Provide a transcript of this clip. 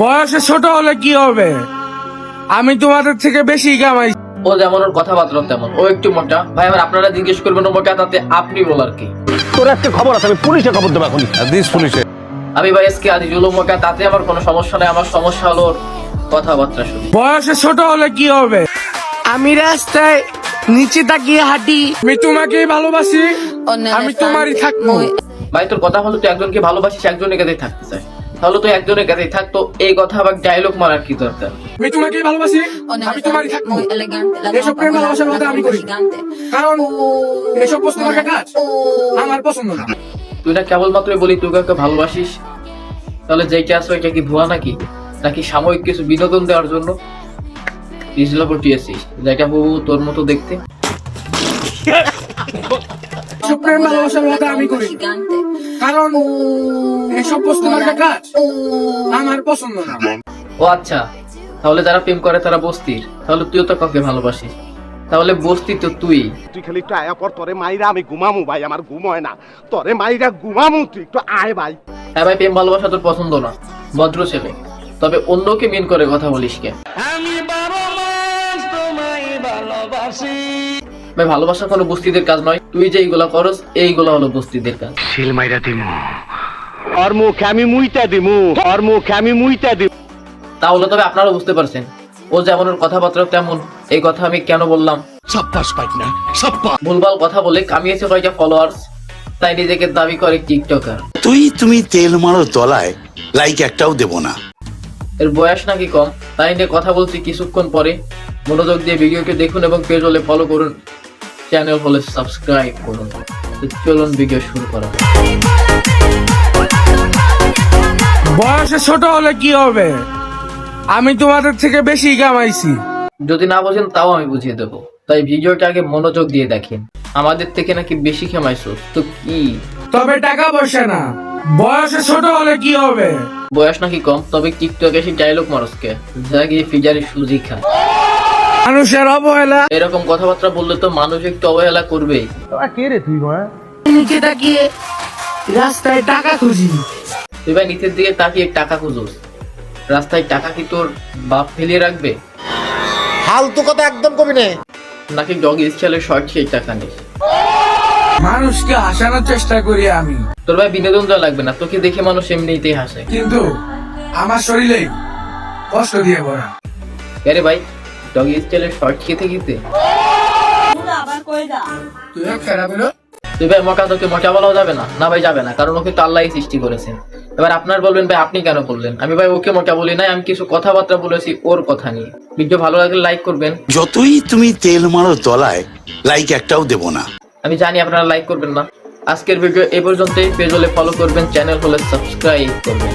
বয়সে ছোট হলে কি হবে? আমি তোমাদের থেকে বেশি কামাই ও যেমন ওর কথাবার্তা তেমন। ও একটু মোটা। ভাই আবার আপনারা জিজ্ঞেস করবেন ও মোটা তাতে আপনি বলার কি? তোর একটা খবর আছে আমি পুলিশে খবর দেবো এখন দিস পুলিশে। আমি ভাই এসকে আজিজুল মোকা তাতে আমার কোনো সমস্যা নেই। আমার সমস্যা হলো ওর কথাবার্তা শুনে। বয়সে ছোট হলে কি হবে? আমি রাস্তায় নিচে তাকিয়ে হাঁটি। আমি তোমাকেই ভালোবাসি। আমি তোমারই থাকব। ভাই তোর কথা হলো তুই একজনকে ভালোবাসিস একজনের কাছেই থাকতে চাই তাহলে তুই একজনের কাছেই থাকতো। এই কথা আবার ডায়লগ মারার কি দরকার? আমি তোমাকেই ভালোবাসি আমি তোমারই থাকব। এসব প্রেম ভালোবাসার মধ্যে আমি করি। কারণ এসব কাজ আমার পছন্দ না। তুই না কেবলমাত্রই বলি তুই কাউকে ভালোবাসিস? তাহলে যেটা আছে ওইটা কি ভুয়া নাকি? নাকি সাময়িক কিছু বিনোদন দেওয়ার জন্য? পটিয়েছিস যেটা বহু তোর মতো দেখতে। প্রেম ভালোবাসার মধ্যে আমি করি। কারণ এসব কাজ। আমার পছন্দ না। ও আচ্ছা তাহলে যারা প্রেম করে তারা বস্তির। তাহলে তুইও তো কাউকে ভালোবাসিস। তাহলে বস্তি তো তুই। তুই খালি একটু আয়া পর তোরে মাইরা আমি ঘুমামু ভাই আমার ঘুম হয় না। তোরে মাইরা ঘুমামু তুই একটু আয় ভাই। হ্যাঁ ভাই প্রেম ভালোবাসা তোর পছন্দ না। ভদ্র ছেলে। তবে অন্যকে মিন করে কথা বলিস কে? ভাই ভালোবাসা কোনো বস্তিদের কাজ নয়। তুই যে এইগুলা করস এইগুলা হলো বস্তিদের কাজ। ওর মুখে আমি মুইতা দিমু। ওর মুখে আমি মুইতা দিমু। তাহলে তবে আপনারা বুঝতে পারছেন ও যেমন ওর কথাবার্তা তেমন এই কথা আমি কেন বললাম? ভুলভাল কথা বলে কামিয়েছে কয়েকটা ফলোয়ার্স তাই নিজেকে দাবি করে টিকটকার। তুই তুমি তেল মারো তলায় লাইক একটাও দেব না। এর বয়স নাকি কম তাই নিয়ে কথা বলছি কিছুক্ষণ পরে। মনোযোগ দিয়ে ভিডিওকে দেখুন এবং পেজ হলে ফলো করুন। চ্যানেল হলে সাবস্ক্রাইব করুন। চলুন ভিডিও শুরু করা বয়সে ছোট হলে কি হবে? আমি তোমাদের থেকে বেশি কামাইছি যদি না বোঝেন তাও আমি বুঝিয়ে দেবো। তাই ভিডিওটা আগে মনোযোগ দিয়ে দেখেন। আমাদের থেকে নাকি বেশি খেমাইছো তো কি? তবে টাকা পয়সা না। বয়সে ছোট হলে কি হবে? বয়স নাকি কম তবে টিকটকে এসে ডায়লগ মারসকে। যা গিয়ে ফিজারে সুজি খায়। মানুষের অবহেলা। এরকম কথাবার্তা বললে তো মানুষ একটু অবহেলা করবেই নিচে তাকিয়ে রাস্তায় টাকা খুঁজি। তুই ভাই নিচের দিকে তাকিয়ে টাকা খুঁজোস। রাস্তায় টাকা কি তোর বাপ ফেলিয়ে রাখবে? ফালতু কথা একদম কবি নে। নাকি ডগ স্টাইলে শর্ট সেই টাকা নিস মানুষকে হাসানোর চেষ্টা করি আমি। তোর ভাই বিনোদন দেওয়া লাগবে না। তোকে দেখে মানুষ এমনিতেই হাসে। কিন্তু আমার শরীরে কষ্ট দিয়ে ভরা। আরে ভাই? ডগ স্টাইলে শর্ট খেতে খেতে। তুই খারাপ হলো তুই ভাই মকা তোকে মকা বলাও যাবে না। না ভাই যাবে না কারণ ওকে তো আল্লাহ সৃষ্টি করেছেন। এবার আপনার বলবেন ভাই আপনি কেন বললেন? আমি ভাই ওকে মকা বলি নাই আমি কিছু কথাবার্তা বলেছি ওর কথা নিয়ে। ভিডিও ভালো লাগলে লাইক করবেন। যতই তুমি তেল মারো তলায় লাইক একটাও দেব না। আমি জানি আপনারা লাইক করবেন না। আজকের ভিডিও এ পর্যন্তই। পেজ হলে ফলো করবেন চ্যানেল হলে সাবস্ক্রাইব করবেন।